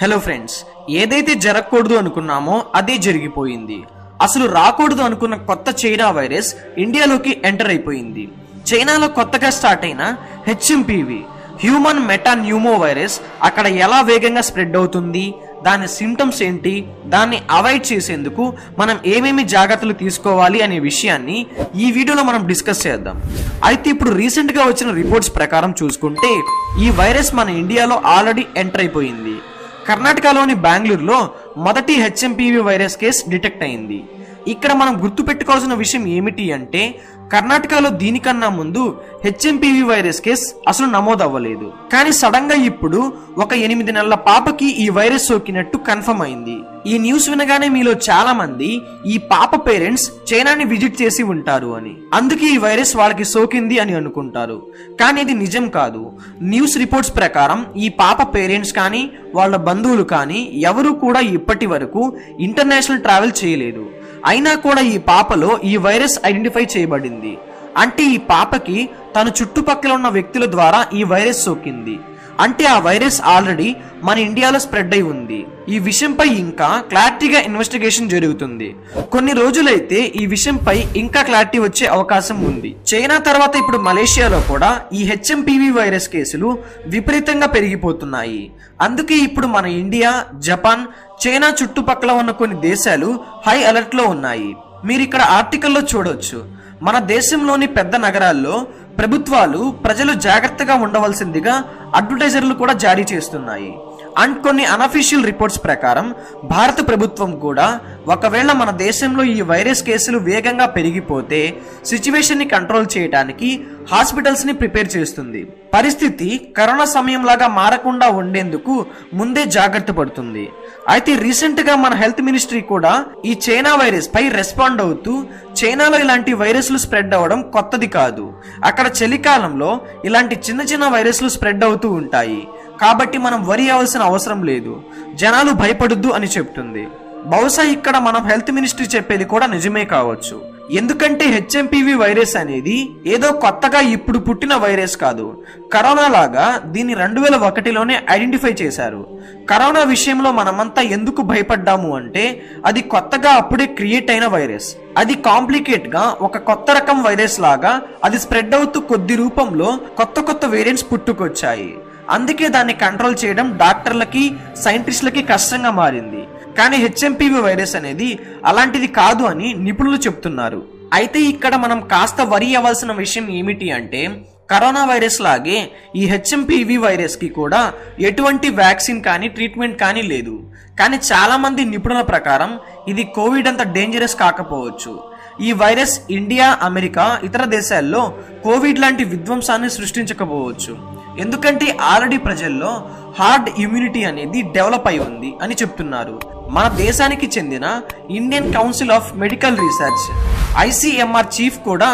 Hello friends ఏదైతే జరగకూడదు అనుకున్నామో అదే జరిగిపోయింది. అసలు రాకూడదు అనుకున్న కొత్త చైనా వైరస్ ఇండియాలోకి ఎంటర్ అయిపోయింది. చైనాలో కొత్తగా స్టార్ట్ అయిన HMPV human metapneumovirus అక్కడ ఎలా వేగంగా స్ప్రెడ్ అవుతుంది దాని సిమ్టమ్స్ ఏంటి దాన్ని అవాయిడ్ చేసేందుకు మనం ఏమేమి జాగ్రత్తలు తీసుకోవాలి అనే విషయాన్ని ఈ వీడియోలో మనం డిస్కస్ చేద్దాం. అయితే ఇప్పుడు రీసెంట్గా వచ్చిన రిపోర్ట్స్ ప్రకారం చూసుకుంటే ఈ వైరస్ మన ఇండియాలో ఆల్రెడీ ఎంటర్ అయిపోయింది. కర్ణాటకలోని బెంగళూరులో మొదటి హెచ్ఎంపీవీ వైరస్ కేసు డిటెక్ట్ అయింది. ఇక్కడ మనం గుర్తుపెట్టుకోవాల్సిన విషయం ఏమిటి అంటే కర్ణాటకలో దీనికన్నా ముందు హెచ్ఎంపీవీ వైరస్ కేసు అసలు నమోదు అవ్వలేదు కానీ సడన్గా ఇప్పుడు ఒక ఎనిమిది నెలల పాపకి ఈ వైరస్ సోకినట్టు కన్ఫర్మ్ అయింది. ఈ న్యూస్ వినగానే మీలో చాలా మంది ఈ పాప పేరెంట్స్ చైనాని విజిట్ చేసి ఉంటారు అని. అందుకే ఈ వైరస్ వాళ్ళకి సోకింది అని అనుకుంటారు. కానీ ఇది నిజం కాదు. న్యూస్ రిపోర్ట్స్ ప్రకారం ఈ పాప పేరెంట్స్ కానీ వాళ్ళ బంధువులు కానీ ఎవరు కూడా ఇప్పటి వరకు ఇంటర్నేషనల్ ట్రావెల్ చేయలేదు. అయినా కూడా ఈ పాపలో ఈ వైరస్ ఐడెంటిఫై చేయబడింది. అంటే ఈ పాపకి తన చుట్టుపక్కల ఉన్న వ్యక్తుల ద్వారా ఈ వైరస్ సోకింది. అంటే ఆ వైరస్ ఆల్రెడీ మన ఇండియాలో స్ప్రెడ్ అయి ఉంది. ఈ విషయంపై ఇంకా క్లారిటీగా ఇన్వెస్టిగేషన్ జరుగుతుంది. కొన్ని రోజులైతే ఈ విషయంపై ఇంకా క్లారిటీ వచ్చే అవకాశం ఉంది. చైనా తర్వాత ఇప్పుడు మలేషియాలో కూడా ఈ హెచ్ఎంపీవీ వైరస్ కేసులు విపరీతంగా పెరిగిపోతున్నాయి. అందుకే ఇప్పుడు మన ఇండియా జపాన్ చైనా చుట్టుపక్కల ఉన్న కొన్ని దేశాలు హై అలర్ట్లో ఉన్నాయి. మీరు ఇక్కడ ఆర్టికల్లో చూడవచ్చు మన దేశంలోని పెద్ద నగరాల్లో ప్రభుత్వాలు ప్రజలు జాగ్రత్తగా ఉండవలసిందిగా అడ్వర్టైజర్లు కూడా జారీ చేస్తున్నాయి. అండ్ కొన్ని అనఫీషియల్ రిపోర్ట్స్ ప్రకారం భారత ప్రభుత్వం కూడా ఒకవేళ మన దేశంలో ఈ వైరస్ కేసులు వేగంగా పెరిగిపోతే సిచ్యువేషన్ని కంట్రోల్ చేయడానికి హాస్పిటల్స్ని ప్రిపేర్ చేస్తుంది. పరిస్థితి కరోనా సమయంలాగా మారకుండా ఉండేందుకు ముందే జాగ్రత్త పడుతుంది. అయితే రీసెంట్గా మన హెల్త్ మినిస్ట్రీ కూడా ఈ చైనా వైరస్ పై రెస్పాండ్ అవుతూ చైనాలో ఇలాంటి వైరస్లు స్ప్రెడ్ అవ్వడం కొత్తది కాదు. అక్కడ చలికాలంలో ఇలాంటి చిన్న చిన్న వైరస్లు స్ప్రెడ్ అవుతూ ఉంటాయి. కాబట్టి మనం వరి అవ్వాల్సిన అవసరం లేదు. జనాలు భయపడొద్దు అని చెప్తుంది. బహుశా ఇక్కడ మనం హెల్త్ మినిస్ట్రీ చెప్పేది కూడా నిజమే కావచ్చు. ఎందుకంటే హెచ్ఎంపీవీ వైరస్ అనేది ఏదో కొత్తగా ఇప్పుడు పుట్టిన వైరస్ కాదు. కరోనా లాగా దీన్ని రెండు వేల ఒకటిలోనే ఐడెంటిఫై చేశారు. కరోనా విషయంలో మనమంతా ఎందుకు భయపడ్డాము అంటే అది కొత్తగా అప్పుడే క్రియేట్ అయిన వైరస్. అది కాంప్లికేట్గా ఒక కొత్త రకం వైరస్ లాగా అది స్ప్రెడ్ అవుతూ కొద్ది రూపంలో కొత్త కొత్త వేరియంట్స్ పుట్టుకొచ్చాయి. అందుకే దాన్ని కంట్రోల్ చేయడం డాక్టర్లకి సైంటిస్టులకి కష్టంగా మారింది. కానీ హెచ్ఎంపీవీ వైరస్ అనేది అలాంటిది కాదు అని నిపుణులు చెప్తున్నారు. అయితే ఇక్కడ మనం కాస్త వరి అవ్వాల్సిన విషయం ఏమిటి అంటే కరోనా వైరస్ లాగే ఈ హెచ్ఎంపీవీ వైరస్కి కూడా ఎటువంటి వ్యాక్సిన్ కానీ ట్రీట్మెంట్ కానీ లేదు. కానీ చాలామంది నిపుణుల ప్రకారం ఇది కోవిడ్ అంత డేంజరస్ కాకపోవచ్చు. ఈ వైరస్ ఇండియా అమెరికా ఇతర దేశాల్లో కోవిడ్ లాంటి విధ్వంసాన్ని సృష్టించకపోవచ్చు. ఎందుకంటే ఆల్రెడీ ప్రజల్లో హార్డ్ ఇమ్యూనిటీ అనేది డెవలప్ అయి ఉంది అని చెప్తున్నారు. మన దేశానికి చెందిన Indian Council of Medical Research ICMR chief కూడా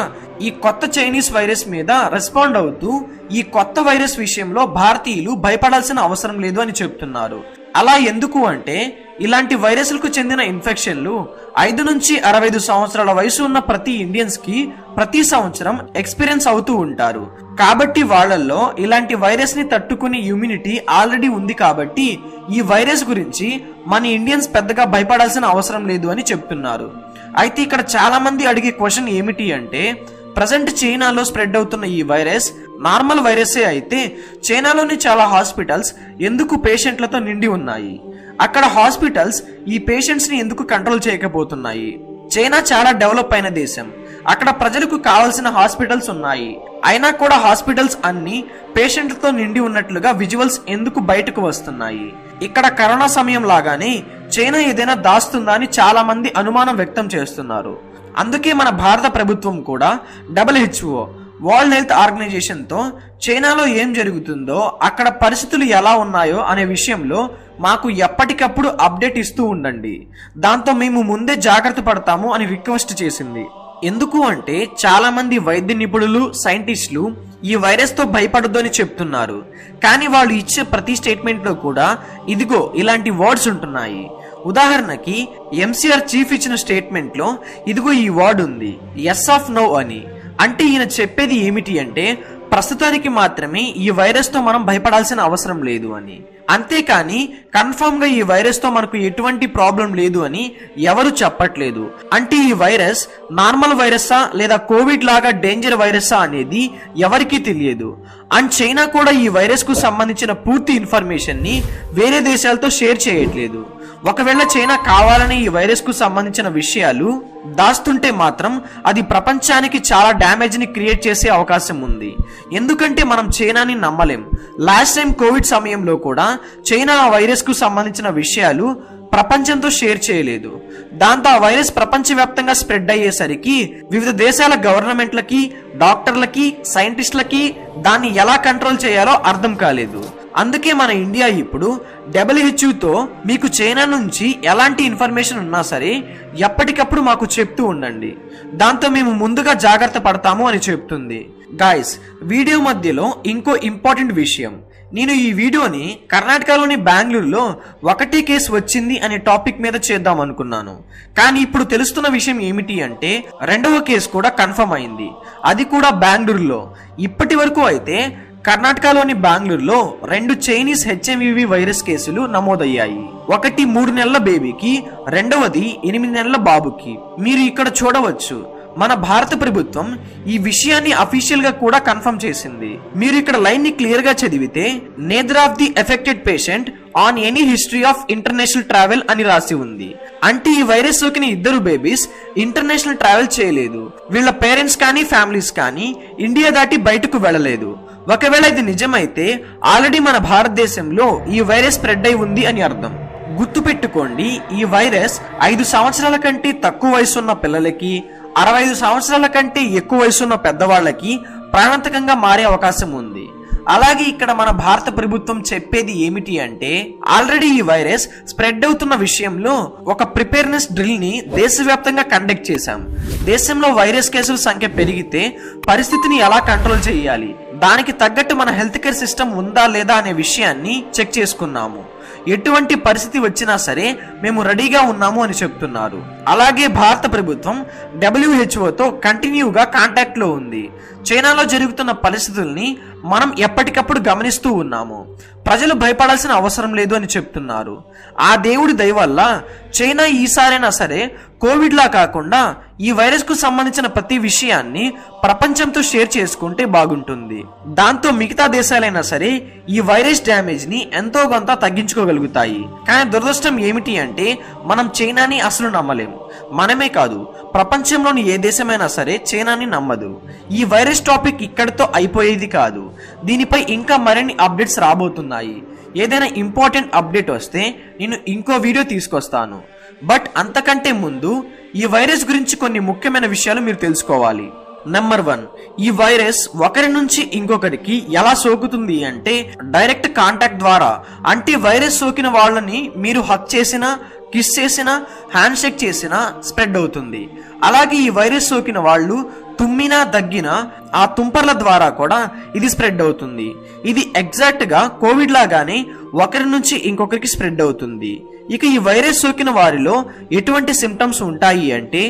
ఈ కొత్త చైనీస్ వైరస్ మీద రెస్పాండ్ అవుతూ ఈ కొత్త వైరస్ విషయంలో భారతీయులు భయపడాల్సిన అవసరం లేదు అని చెప్తున్నారు. అలా ఎందుకు అంటే ఇలాంటి వైరస్లకు చెందిన ఇన్ఫెక్షన్లు ఐదు నుంచి అరవై ఐదు సంవత్సరాల వయసు ఉన్న ప్రతి ఇండియన్స్కి ప్రతి సంవత్సరం ఎక్స్పీరియన్స్ అవుతూ ఉంటారు. కాబట్టి వాళ్ళల్లో ఇలాంటి వైరస్ని తట్టుకునే ఇమ్యూనిటీ ఆల్రెడీ ఉంది కాబట్టి ఈ వైరస్ గురించి మన ఇండియన్స్ పెద్దగా భయపడాల్సిన అవసరం లేదు అని చెప్తున్నారు. అయితే ఇక్కడ చాలా మంది అడిగే క్వశ్చన్ ఏమిటి అంటే ప్రజెంట్ చైనాలో స్ప్రెడ్ అవుతున్న ఈ వైరస్ నార్మల్ వైరసే అయితే చైనాలోని చాలా హాస్పిటల్స్ ఎందుకు పేషెంట్లతో నిండి ఉన్నాయి? అక్కడ హాస్పిటల్స్ ఈ పేషెంట్స్ని ఎందుకు కంట్రోల్ చేయకపోతున్నాయి? చైనా చాలా డెవలప్ అయిన దేశం. అక్కడ ప్రజలకు కావాల్సిన హాస్పిటల్స్ ఉన్నాయి. అయినా కూడా హాస్పిటల్స్ అన్ని పేషెంట్లతో నిండి ఉన్నట్లుగా విజువల్స్ ఎందుకు బయటకు వస్తున్నాయి? ఇక్కడ కరోనా సమయం లాగానే చైనా ఏదైనా దాస్తుందా అని చాలా మంది అనుమానం వ్యక్తం చేస్తున్నారు. అందుకే మన భారత ప్రభుత్వం కూడా డబ్ల్యూహెచ్ఓ వరల్డ్ హెల్త్ ఆర్గనైజేషన్తో చైనాలో ఏం జరుగుతుందో అక్కడ పరిస్థితులు ఎలా ఉన్నాయో అనే విషయంలో మాకు ఎప్పటికప్పుడు అప్డేట్ ఇస్తూ ఉండండి. దాంతో మేము ముందే జాగ్రత్త పడతాము అని రిక్వెస్ట్ చేసింది. ఎందుకు అంటే చాలామంది వైద్య నిపుణులు సైంటిస్టులు ఈ వైరస్తో భయపడద్దు అని చెప్తున్నారు. కానీ వాళ్ళు ఇచ్చే ప్రతి స్టేట్మెంట్లో కూడా ఇదిగో ఇలాంటి వర్డ్స్ ఉంటున్నాయి. ఉదాహరణకి ఎంసీఆర్ చీఫ్ ఇచ్చిన స్టేట్మెంట్లో ఇదిగో ఈ వర్డ్ ఉంది ఎస్ ఆఫ్ నో అని. అంటే ఈయన చెప్పేది ఏమిటి అంటే ప్రస్తుతానికి మాత్రమే ఈ వైరస్తో మనం భయపడాల్సిన అవసరం లేదు అని. అంతేకాని కన్ఫర్మ్గా ఈ వైరస్తో మనకు ఎటువంటి ప్రాబ్లం లేదు అని ఎవరు చెప్పట్లేదు. అంటే ఈ వైరస్ నార్మల్ వైరస్సా లేదా కోవిడ్ లాగా డేంజర్ వైరస్సా అనేది ఎవరికీ తెలియదు. అండ్ చైనా కూడా ఈ వైరస్కు సంబంధించిన పూర్తి ఇన్ఫర్మేషన్ని వేరే దేశాలతో షేర్ చేయట్లేదు. ఒకవేళ చైనా కావాలని ఈ వైరస్కు సంబంధించిన విషయాలు దాస్తుంటే మాత్రం అది ప్రపంచానికి చాలా డ్యామేజ్ని క్రియేట్ చేసే అవకాశం ఉంది. ఎందుకంటే మనం చైనాని నమ్మలేం. లాస్ట్ టైం కోవిడ్ సమయంలో కూడా చైనా ఆ వైరస్కు సంబంధించిన విషయాలు ప్రపంచంతో షేర్ చేయలేదు. దాంతో ఆ వైరస్ ప్రపంచవ్యాప్తంగా స్ప్రెడ్ అయ్యేసరికి వివిధ దేశాల గవర్నమెంట్లకి డాక్టర్లకి సైంటిస్టులకి దాన్ని ఎలా కంట్రోల్ చేయాలో అర్థం కాలేదు. అందుకే మన ఇండియా ఇప్పుడు డబ్ల్యూహెచ్యూతో మీకు చైనా నుంచి ఎలాంటి ఇన్ఫర్మేషన్ ఉన్నా సరే ఎప్పటికప్పుడు మాకు చెప్తూ ఉండండి. దాంతో మేము ముందుగా జాగ్రత్త పడతాము అని చెప్తుంది. గాయస్ వీడియో మధ్యలో ఇంకో ఇంపార్టెంట్ విషయం. నేను ఈ వీడియోని కర్ణాటకలోని బెంగళూరులో ఒకటే కేసు వచ్చింది అనే టాపిక్ మీద చేద్దాం అనుకున్నాను. కానీ ఇప్పుడు తెలుస్తున్న విషయం ఏమిటి అంటే రెండవ కేసు కూడా కన్ఫర్మ్ అయింది. అది కూడా బెంగళూరులో. ఇప్పటి వరకు అయితే కర్ణాటకలోని బెంగళూరులో రెండు చైనీస్ హెచ్ఎంవివి వైరస్ కేసులు నమోదయ్యాయి. ఒకటి మూడు నెలల బేబీకి రెండవది ఎనిమిది నెలల బాబుకి. మీరు ఇక్కడ చూడవచ్చు. మన భారత ప్రభుత్వం ఈ విషయాన్ని అఫీషియల్గా కూడా కన్ఫర్మ్ చేసింది. మీరు ఇక్కడ లైన్ని క్లియర్గా చదివితే neither of the affected patient on any history of international travel అని రాసి ఉంది. అంటే ఈ వైరస్ సోకిన ఇద్దరు బేబీస్ ఇంటర్నేషనల్ ట్రావెల్ చేయలేదు. వీళ్ళ పేరెంట్స్ కానీ ఫ్యామిలీస్ కానీ ఇండియా దాటి బయటకు వెళ్ళలేదు. ఒకవేళ ఇది నిజమైతే ఆల్రెడీ మన భారతదేశంలో ఈ వైరస్ స్ప్రెడ్ అయి ఉంది అని అర్థం. గుర్తుపెట్టుకోండి ఈ వైరస్ ఐదు సంవత్సరాల కంటే తక్కువ వయసున్న పిల్లలకి అరవై ఐదు సంవత్సరాల కంటే ఎక్కువ వయసున్న పెద్దవాళ్ళకి ప్రాణాంతకంగా మారే అవకాశం ఉంది. అలాగే ఇక్కడ మన భారత ప్రభుత్వం చెప్పేది ఏమిటి అంటే ఆల్రెడీ ఈ వైరస్ స్ప్రెడ్ అవుతున్న విషయంలో ఒక ప్రిపేర్నెస్ డ్రిల్ని దేశవ్యాప్తంగా కండక్ట్ చేశాం. దేశంలో వైరస్ కేసుల సంఖ్య పెరిగితే పరిస్థితిని ఎలా కంట్రోల్ చేయాలి? దానికి తగ్గట్టు మన హెల్త్ కేర్ సిస్టమ్ ఉందా లేదా అనే విషయాన్ని చెక్ చేసుకున్నాము. ఎటువంటి పరిస్థితి వచ్చినా సరే మేము రెడీగా ఉన్నాము అని చెప్తున్నారు. అలాగే భారత ప్రభుత్వం డబ్ల్యూహెచ్ఓతో కంటిన్యూగా కాంటాక్ట్లో ఉంది. చైనాలో జరుగుతున్న పరిస్థితుల్ని మనం ఎప్పటికప్పుడు గమనిస్తూ ఉన్నాము. ప్రజలు భయపడాల్సిన అవసరం లేదు అని చెప్తున్నారు. ఆ దేవుడి దయ వల్ల చైనా ఈసారైనా సరే కోవిడ్లా కాకుండా ఈ వైరస్కు సంబంధించిన ప్రతి విషయాన్ని ప్రపంచంతో షేర్ చేసుకుంటే బాగుంటుంది. దాంతో మిగతా దేశాలైనా సరే ఈ వైరస్ డ్యామేజ్ని ఎంతో కొంత తగ్గించుకోగలుగుతాయి. కానీ దురదృష్టం ఏమిటి అంటే మనం చైనాని అసలు నమ్మలేం మనమే కాదు ప్రపంచంలోని ఏ దేశమైనా సరే చైనాని నమ్మదు. ఈ వైరస్ టాపిక్ ఇక్కడితో అయిపోయేది కాదు. దీనిపై ఇంకా మరిన్ని అప్డేట్స్ రాబోతున్నాయి. ఏదైనా ఇంపార్టెంట్ అప్డేట్ వస్తే నేను ఇంకో వీడియో తీసుకొస్తాను. బట్ అంతకంటే ముందు ఈ వైరస్ గురించి కొన్ని ముఖ్యమైన విషయాలు మీరు తెలుసుకోవాలి. నెంబర్ వన్ ఈ వైరస్ ఒకరి నుంచి ఇంకొకరికి ఎలా సోకుతుంది అంటే డైరెక్ట్ కాంటాక్ట్ ద్వారా అంటే వైరస్ సోకిన వాళ్ళని మీరు హక్ చేసినా కిస్ చేసినా హ్యాండ్ షేక్ చేసినా స్ప్రెడ్ అవుతుంది. అలాగే ఈ వైరస్ సోకిన వాళ్ళు తుమ్మినా దగ్గినా ఆ తుంపర్ల ద్వారా కూడా ఇది స్ప్రెడ్ అవుతుంది. ఇది ఎగ్జాక్ట్గా కోవిడ్ లాగానే ఒకరి నుంచి ఇంకొకరికి స్ప్రెడ్ అవుతుంది. ఇక ఈ వైరస్ సోకిన వారిలో ఎటువంటి సిమ్టమ్స్ ఉంటాయి అంటే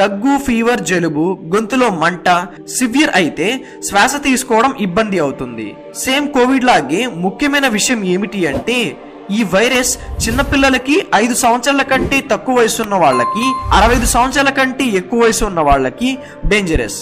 దగ్గు ఫీవర్ జలుబు గొంతులో మంట సివియర్ అయితే శ్వాస తీసుకోవడం ఇబ్బంది అవుతుంది. సేమ్ కోవిడ్ లాగే ముఖ్యమైన విషయం ఏమిటి అంటే ఈ వైరస్ చిన్నపిల్లలకి ఐదు సంవత్సరాల కంటే తక్కువ వయసు ఉన్న వాళ్ళకి అరవై ఐదు సంవత్సరాల కంటే ఎక్కువ వయసు ఉన్న వాళ్ళకి డేంజరస్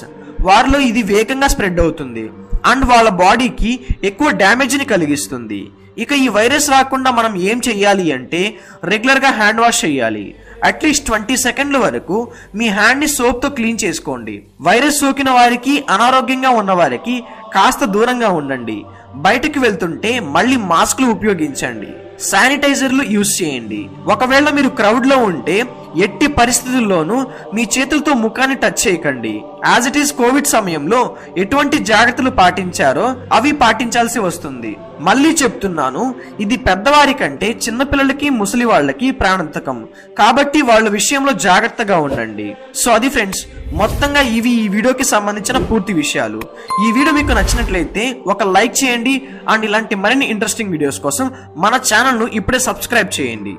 వారిలో ఇది వేగంగా స్ప్రెడ్ అవుతుంది. అండ్ వాళ్ళ బాడీకి ఎక్కువ డ్యామేజ్ని కలిగిస్తుంది. ఇక ఈ వైరస్ రాకుండా మనం ఏం చెయ్యాలి అంటే రెగ్యులర్గా హ్యాండ్ వాష్ చేయాలి అట్లీస్ట్ ట్వంటీ సెకండ్ల వరకు మీ హ్యాండ్ని సోప్తో క్లీన్ చేసుకోండి. వైరస్ సోకిన వారికి అనారోగ్యంగా ఉన్న వారికి కాస్త దూరంగా ఉండండి. బయటకు వెళ్తుంటే మళ్ళీ మాస్క్లు ఉపయోగించండి. శానిటైజర్లు యూజ్ చేయండి. ఒకవేళ మీరు క్రౌడ్లో ఉంటే ఎట్టి పరిస్థితుల్లోనూ మీ చేతులతో ముఖాన్ని టచ్ చేయకండి. యాజ్ ఇట్ ఈస్ కోవిడ్ సమయంలో ఎటువంటి జాగ్రత్తలు పాటించారో అవి పాటించాల్సి వస్తుంది. మళ్ళీ చెప్తున్నాను ఇది పెద్దవారి కంటే చిన్నపిల్లలకి ముసలి వాళ్ళకి ప్రాణాంతకం. కాబట్టి వాళ్ళ విషయంలో జాగ్రత్తగా ఉండండి. సో అది ఫ్రెండ్స్ మొత్తంగా ఇవి ఈ వీడియోకి సంబంధించిన పూర్తి విషయాలు. ఈ వీడియో మీకు నచ్చినట్లయితే ఒక లైక్ చేయండి. అండ్ ఇలాంటి మరిన్ని ఇంట్రెస్టింగ్ వీడియోస్ కోసం మన ఛానల్ను ఇప్పుడే సబ్స్క్రైబ్ చేయండి.